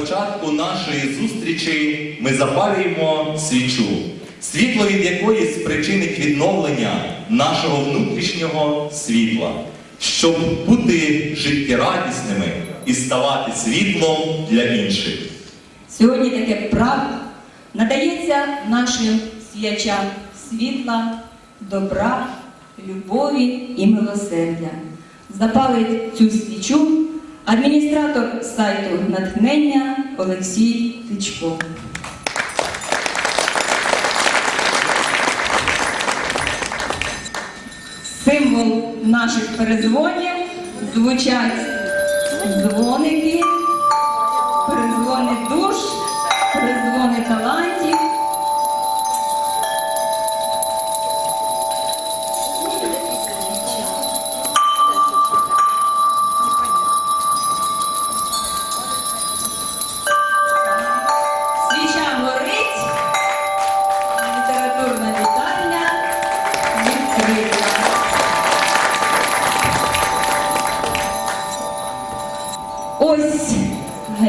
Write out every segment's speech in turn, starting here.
Початку нашої зустрічі ми запалюємо свічу, світло від якої спричинить відновлення нашого внутрішнього світла, щоб бути життєрадісними і ставати світлом для інших. Сьогодні таке право надається нашим свячам світла, добра, любові і милосердя. Запалить цю свічу адміністратор сайту натхнення Олексій Тичко. Символ наших перезвонів звучать дзвоники,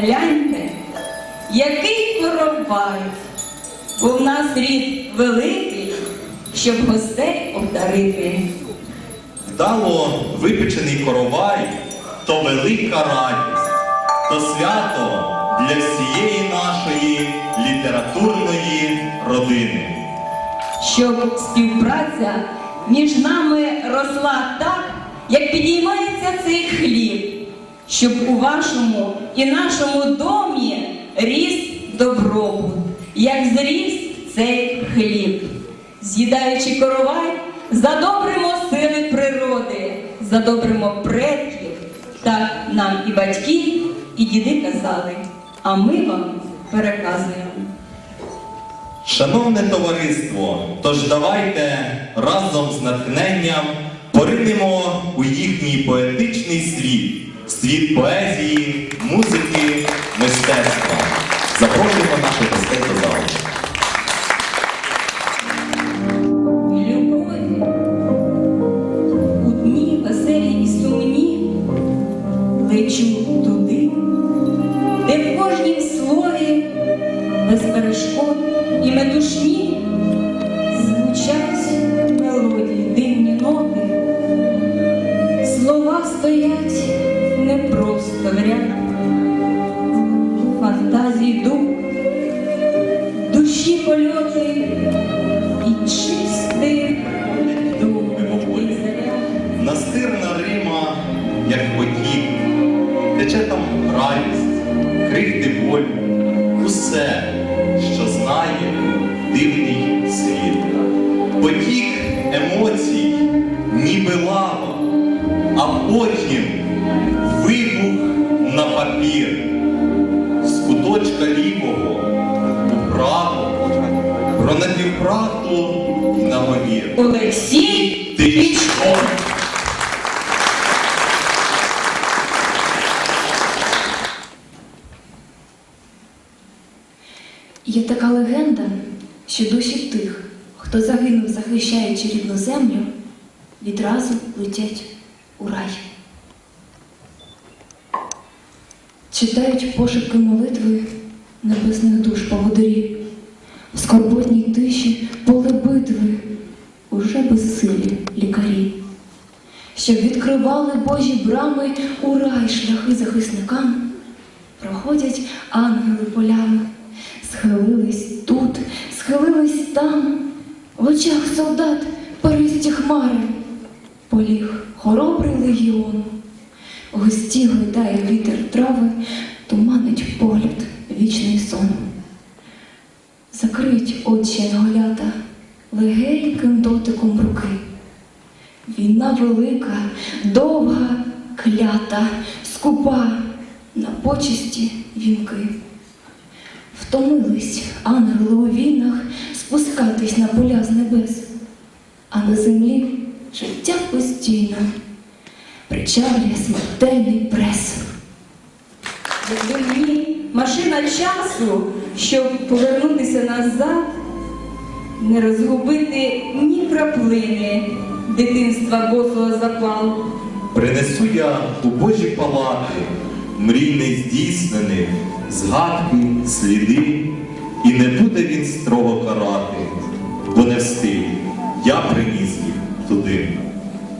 гляньте, який коровай, бо в нас рід великий, щоб гостей обдарити. Вдало випечений коровай то велика радість, то свято для всієї нашої літературної родини. Щоб співпраця між нами росла так, як підіймається цей хліб, щоб у вашому і нашому домі ріс добробут, як зріс цей хліб. З'їдаючи коровай, задобримо сили природи, задобримо предків. Так нам і батьки, і діди казали, а ми вам переказуємо. Шановне товариство, тож давайте разом з натхненням поринемо у їхній поетичний світ, світ поезії, музики, мистецтва. Запрошуємо наших гостей до залу. Дивний світ. Потік емоцій, ніби лава, а потім вибух на папір. З куточка лівого у право, про напівправду і наговір. Олексій Тичко. Є така легенда, що душі тих, хто загинув, захищаючи рідну землю, відразу летять у рай. Читають пошепки молитви небесних душ поводирі, в скорботній тиші поле битви уже безсилі лікарі, щоб відкривали Божі брами у рай шляхи захисникам, проходять ангели полями, там, в очах солдат перисті хмари, поліг хоробрий легіон, густі глитає вітер трави, туманить погляд вічний сон. Закриють очі янголята легеньким дотиком руки. Війна велика, довга, клята, скупа, на почесті вінки. Втомились ангели у війнах спускатись на поля з небес, а на землі життя постійно причавлює смертельний прес. Якби мені машина часу, щоб повернутися назад, не розгубити ні краплини дитинства босого запалу. Принесу я у Божі палати мрій не нездійснених, згадки, сліди, і не буде він строго карати, бо не встиг, я приніс їх туди.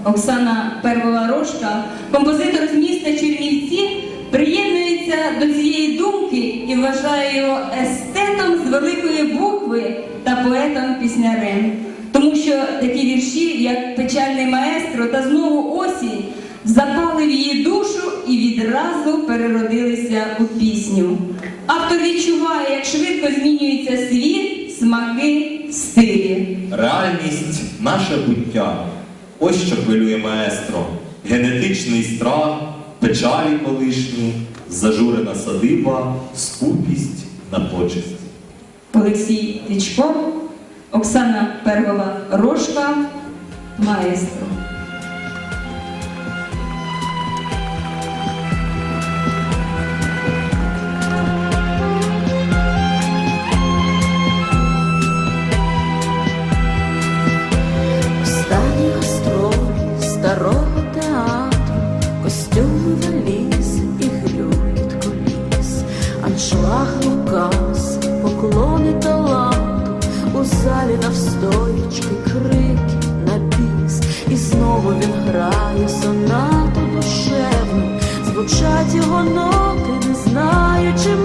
Оксана Первова Рожка, композитор з міста Чернівці, приєднується до цієї думки і вважає його естетом з великої букви та поетом-піснярем. Тому що такі вірші, як Печальний маестро та знову осінь, запали в її душу і відразу переродилися у пісню. Автор відчуває, як швидко змінюється світ, смаки, стилі. Реальність наше буття. Ось що хвилює маестро. Генетичний страх, печалі колишні, зажурена садиба, скупість на почесть. Олексій Тичко, Оксана Пергова Рожка, маестро. Його ноти, не знаючи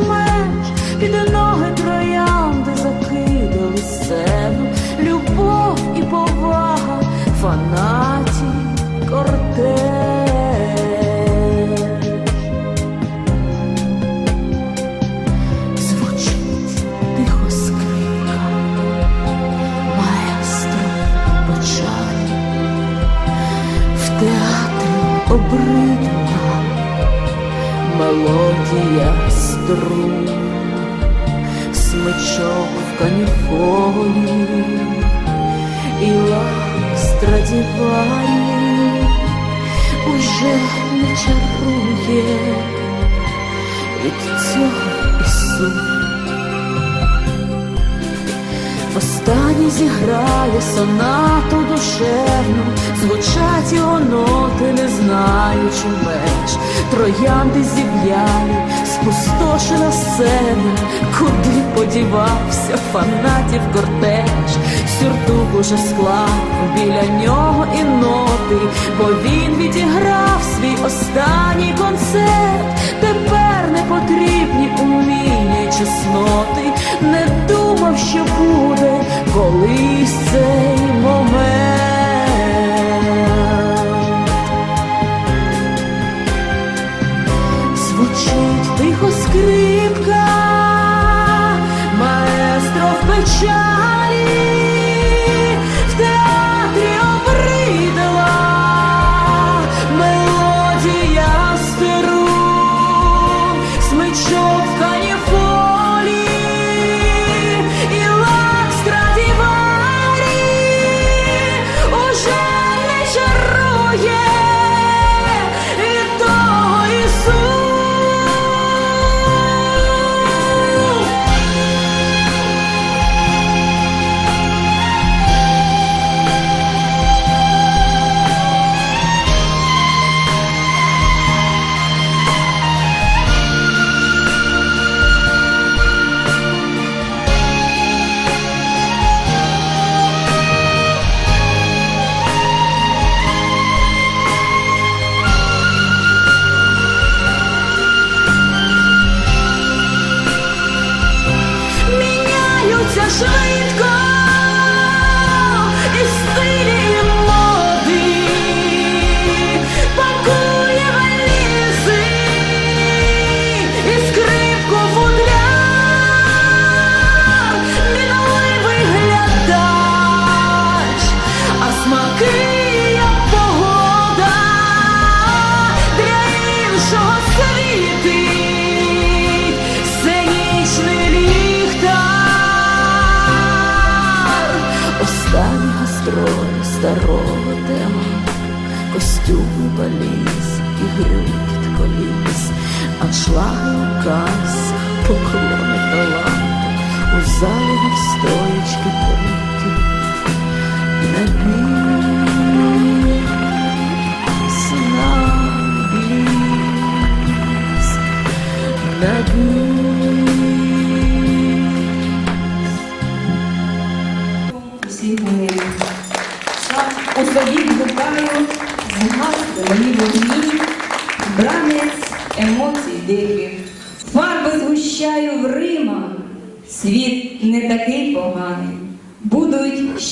мелодія струн, смичок в каніфолі і лак страдіварі уже не чарує від цього і сум. Востаннє зіграє сонату душевну, звучать його ноти, не знаючи меж, троянди зів'ялі, спустошена сцена, куди подівався фанатів кортеж, сюртук уже склав біля нього і ноти, бо він відіграв свій останній концерт. Тепер не потрібні уміння й чесноти, не думав, що буде колись цей момент. В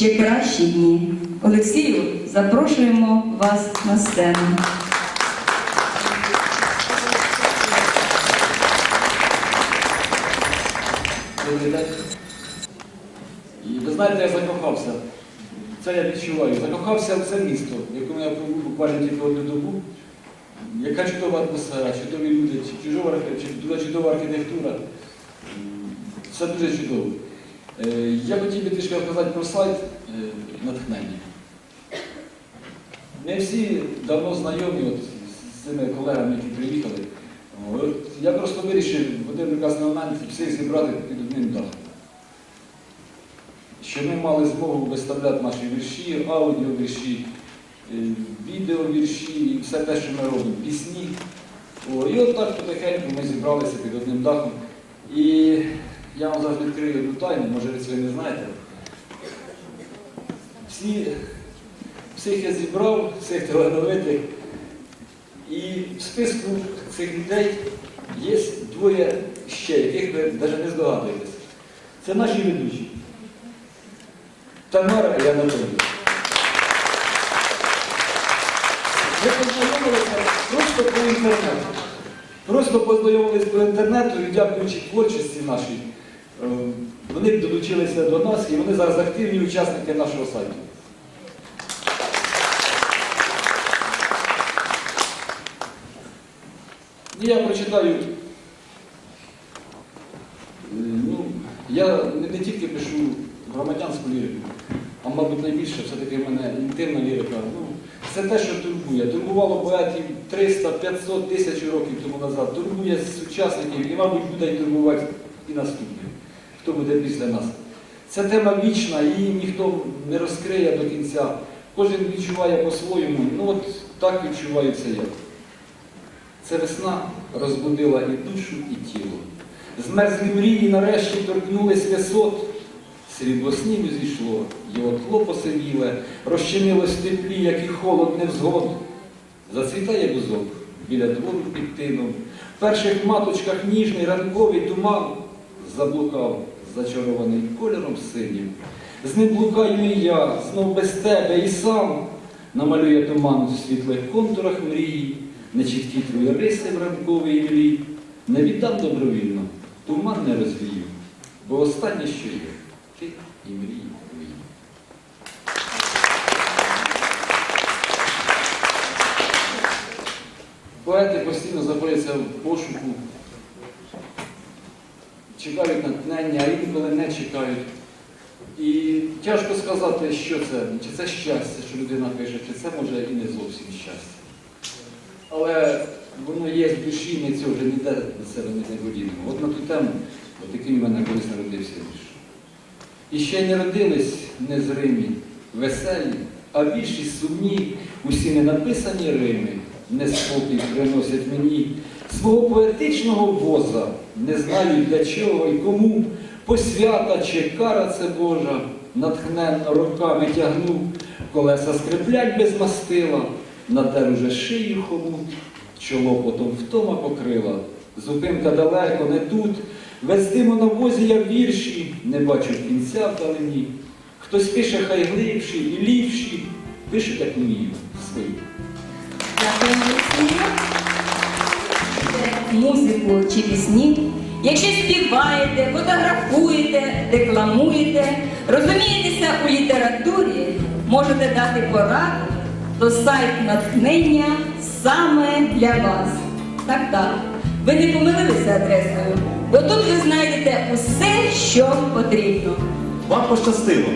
ще кращі дні. Олексію, запрошуємо вас на сцену. І ви знаєте, я закохався. Це я відчуваю. Закохався в це місто, в якому я пробув буквально тільки одну добу. Яка чудова атмосфера, чудові люди, чудова, архітектура. Все дуже чудово. Е, Я хотів би трішки розказати про сайт е, натхнення. Ми всі давно знайомі от, з цими колегами, які приїхали. От, я просто вирішив в один прекрасний момент всіх зібрати під одним дахом. Щоб ми мали змогу виставляти наші вірші, аудіовірші, е, відеовірші і все те, що ми робимо, пісні. О, і от так потихеньку ми зібралися під одним дахом. І я вам завжди відкрию одну тайну, може ви не знаєте. Всі, всіх я зібрав, всіх талановитих. І в списку цих людей є двоє ще, яких ви навіть не здогадуєтесь. Це наші ведучі. Тамара і Анатолій. Ми познайомилися просто по інтернету. Просто познайомилися по інтернету і дякуючи творчості нашій, вони долучилися до нас і вони зараз активні учасники нашого сайту. І я прочитаю. е, Ну, я не, не тільки пишу громадянську лірику, а мабуть найбільше все-таки в мене інтимна лірика. Ну, це те, що турбує. Турбувало поетів 300, 500 тисяч років тому назад. Турбує сучасників і, мабуть, буде турбувати і наступних, хто буде після нас. Це тема вічна, її ніхто не розкриє до кінця. Кожен відчуває по-своєму. Ну от так відчуваю це я. Це весна розбудила і душу, і тіло. Змерзлі мрії нарешті торкнулись висот. Срібло снігу зійшло, його тло посивіле, розчинилось в теплі, як і холод невзгод. Зацвітає бузок біля двору під тином. В перших маточках ніжний ранковий туман заблукав, зачарований кольором синім. З ним блукаю і я, знов без тебе і сам намалює туман у світлих контурах мрії, нечіткі твої риси в ранковій млі. Не віддам добровільно, туман не розвію, бо останнє, що є, ти і мрії твої. Поети постійно знаходяться в пошуку, чекають натхнення, а інколи не чекають. І тяжко сказати, що це, чи це щастя, що людина пише, чи це може і не зовсім щастя. Але воно є в душі, ми цього вже ніде до себе не поділимо. От на ту тему, от який в мене колись народився вірш. І ще не родились незримі, веселі, а більшість сумні, усі ненаписані рими, неспокій приносять мені свого поетичного воза, не знаю для чого і кому, посвята чи кара це Божа, натхненно руками тягну, колеса скриплять без мастила, надер уже шию хомут, чоло потом втома покрила, зупинка далеко, не тут, вездимо на возі я вірші, не бачу кінця вдалині. Хтось пише хай глибші і ліпші, пишу як вмію свої. Музику чи пісні. Якщо співаєте, фотографуєте, декламуєте, розумієтеся у літературі, можете дати пораду, то сайт натхнення саме для вас. Так, так. Ви не помилилися адресою, бо тут ви знайдете усе, що потрібно. Вам пощастило,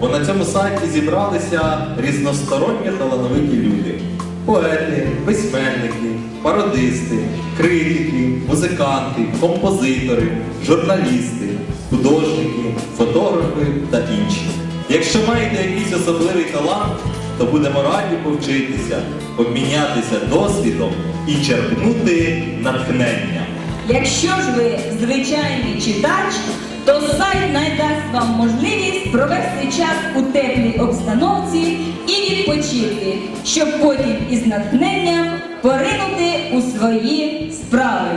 бо на цьому сайті зібралися різносторонні талановиті люди. Поети, письменники, пародисти, критики, музиканти, композитори, журналісти, художники, фотографи та інші. Якщо маєте якийсь особливий талант, то будемо раді повчитися, обмінятися досвідом і черпнути натхнення. Якщо ж ви звичайний читач, то сайт надасть вам можливість провести час у теплій обстановці і відпочити. щоб потім із натхненням поринути у свої справи.